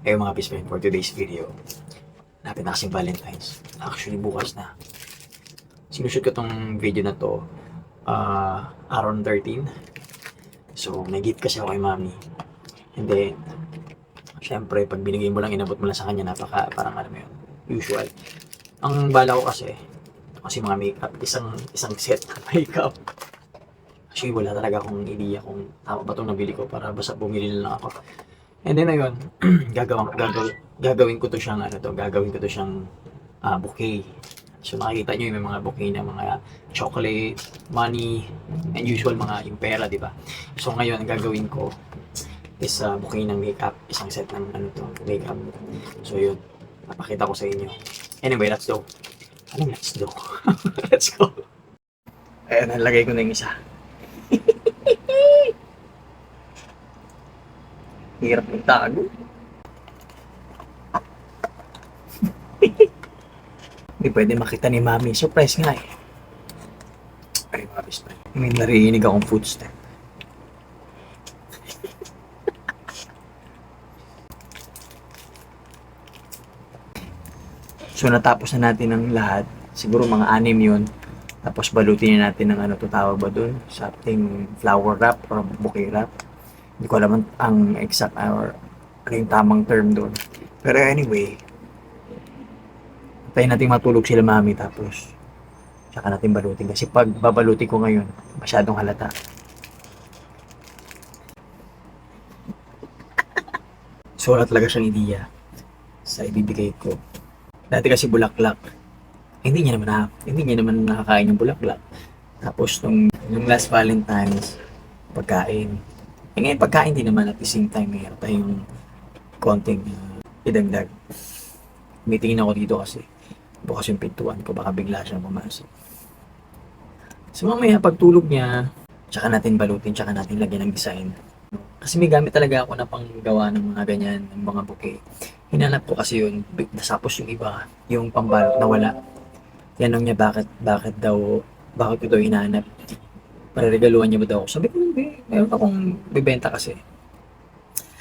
Eh mga best friend, for today's video, napit na kasing Valentine's. Actually, bukas na. Sinushoot ko tong video na to ah around 13. So, may gift kasi ako kay mami. Hindi, syempre, pag binigay mo lang, inabot mo lang sa kanya, napaka, parang alam mo yun, usual. Ang bala ko kasi, kasi mga makeup, isang, isang set ng makeup. Actually, wala talaga akong idea kung tama ba itong nabili ko para basta bumili lang ako. And then ayun, gagawin, gagawin, gagawin ko to siyang, ano to, gagawin ko to siyang ah, bouquet. So makikita nyo yung mga bouquet na mga chocolate, money, and usual mga yung pera, di ba? So ngayon, gagawin ko is uh, bouquet ng makeup, isang set ng ano to, makeup. So yun, napakita ko sa inyo. Anyway, let's go. Anong let's go? let's go. Ayan, nalagay ko na yung isa. Hirap ng tago. Hindi pwede makita ni Mami. Surprise nga eh. Ay, best friend. May narinig akong footstep. so, natapos na natin ang lahat. Siguro mga anim yun. Tapos balutin na natin ng ano to tawag ba dun? Something flower wrap or bouquet wrap. Hindi ko alam ang, exact or ano yung tamang term doon. Pero anyway, tayo natin matulog sila mami tapos tsaka natin balutin. Kasi pag babalutin ko ngayon, masyadong halata. So wala talaga siyang ideya sa ibibigay ko. Dati kasi bulaklak. Hindi niya naman na, hindi niya naman nakakain yung bulaklak. Tapos nung, nung last Valentine's, pagkain. Eh ngayon pagkain din naman at the same time mayroon tayong konting uh, idagdag. Meetingin ako dito kasi bukas yung pintuan ko, baka bigla siyang pumasok. So mamaya pagtulog niya, tsaka natin balutin, tsaka natin lagyan ng design. Kasi may gamit talaga ako na panggawa ng mga ganyan, ng mga bouquet. Hinanap ko kasi yun, nasapos yung iba, yung pambalot na wala. Tinanong niya bakit, bakit daw, bakit ko daw hinahanap. Para regaluhan niya ba daw ako. Sabi ko, hindi, meron akong bibenta kasi.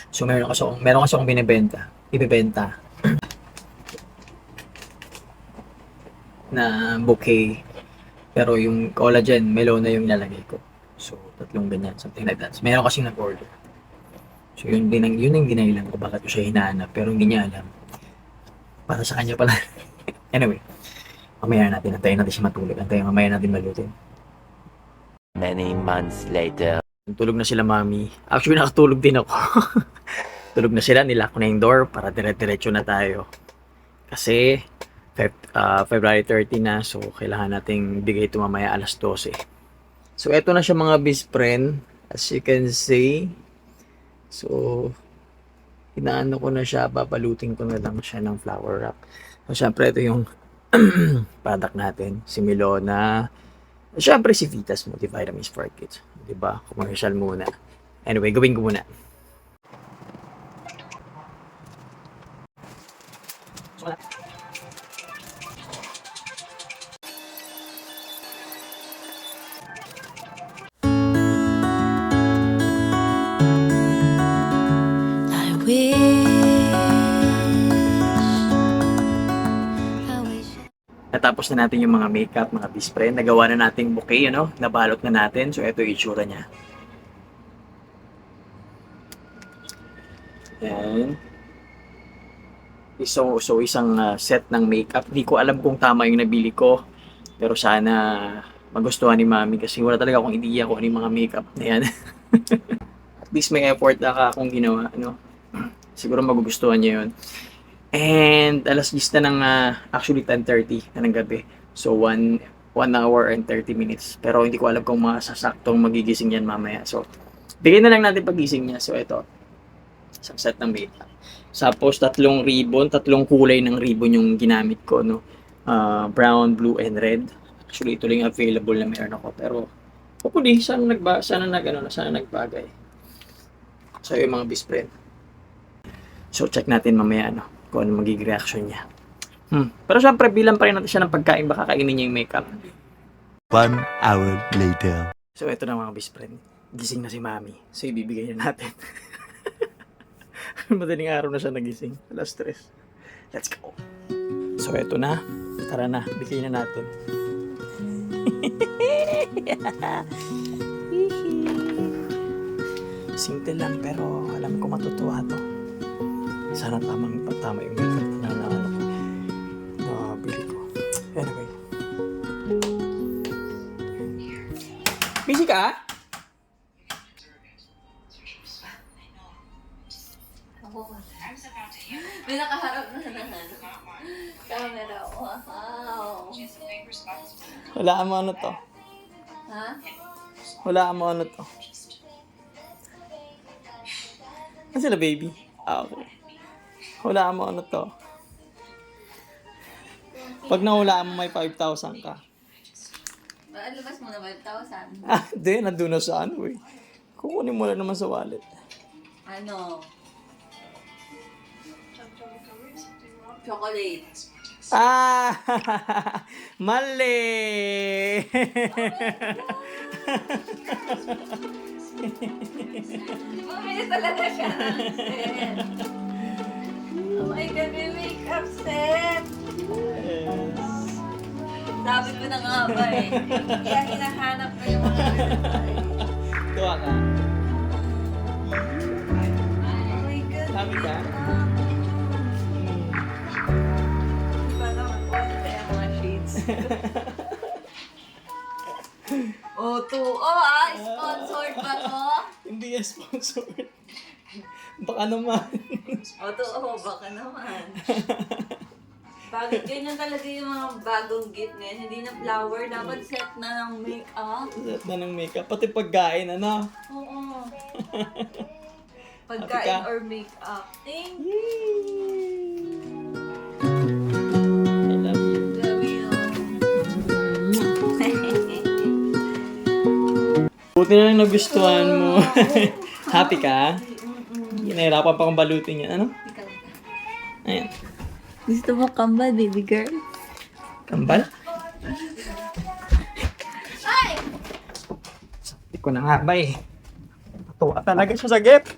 So meron kasi akong, meron kasi akong binibenta, ibibenta. na bouquet. Pero yung collagen, melon na yung nilalagay ko. So, tatlong ganyan, something like that. So, meron kasing nag-order. So, yun din ang, yun ang ginailan ko bakit ko siya hinahanap. Pero hindi niya alam. Para sa kanya pala. anyway, mamaya natin, antayin natin siya matulog. Antayin, mamaya natin malutin. Many months later. Tulog na sila mami. Actually, nakatulog din ako. Tulog na sila, nilak ko na yung door para dire-diretso na tayo. Kasi, Feb- ah, February 30 na, so kailangan nating bigay ito mamaya alas 12. So, eto na siya mga best friend. As you can see. So, inaano ko na siya, babalutin ko na lang siya ng flower wrap. So, syempre, ito yung product natin. Si Milona. Syempre, si Vitas Multivitamins for Kids. Di ba? Commercial muna. Anyway, gawin ko muna. So, Natapos na natin yung mga makeup, mga best. Nagawa na natin bouquet, ano? Nabalot na natin. So, ito yung itsura niya. Yan. So, so isang uh, set ng makeup. Di ko alam kung tama yung nabili ko. Pero sana magustuhan ni Mami kasi wala talaga akong idea kung ano yung mga makeup na yan. At least may effort na ka akong ginawa. Ano? Siguro magugustuhan niya yun. And alas 10 na ng ah, actually 10:30 na ng gabi. So 1 1 hour and 30 minutes. Pero hindi ko alam kung masasaktong magigising yan mamaya. So bigyan na lang natin pagising niya. So ito. Isang set ng makeup. Tapos tatlong ribbon, tatlong kulay ng ribbon yung ginamit ko no. Ah, brown, blue and red. Actually ito lang available na meron ako pero hopefully sana nagba sana nag ano, sana nagbagay. So yung mga best friend. So check natin mamaya ano kung ano magiging reaction niya. Hmm. Pero syempre, bilang pa rin natin siya ng pagkain, baka kainin niya yung makeup. One hour later. So, ito na mga best friend. Gising na si Mami. So, ibibigay na natin. Madaling araw na siya nagising. Alas stress. Let's go. So, eto na. Tara na. Bigyan na natin. Simple lang pero alam ko matutuwa to. Sana tamang tama yung makeup na na ano ko. Nabili ko. Anyway. Busy ka? May nakaharap na ng ano. Camera. Wow. Wala mo ano to. Ha? Wala mo ano to. Ano sila baby? Ah, okay. Wala mo ano to. Pag nawala mo may 5,000 ka. Alabas mo na 5,000. Ah, di. Nandun na sa ano eh. Kukunin mo lang naman sa wallet. Ano? Chocolate. Ah! Mali! Bumili talaga siya set. May makeup set. Sabi ko na nga ba eh. Kaya hinahanap ko yung mga Tuwa ka. Oh my God. Sabi ka? Iba naman po kaya mga shades. to. Oh ah, sponsored ba to? Hindi sponsored. Baka naman. O to, oh, baka naman. Bakit ganyan talaga yung mga bagong gift ngayon? Hindi na flower, dapat set na ng make-up. Set na ng makeup. Pati pagkain, ano? Oo. Pagkain ka? or make-up. Thank you. I love you. Grabe yun. Buti na lang nagustuhan mo. Happy ka? Hinahirapan pa akong balutin yan. Ano? Ayan. Gusto mo kambal, baby girl? Kambal? Hindi ko na nga ba eh. Natuwa talaga siya sa gift.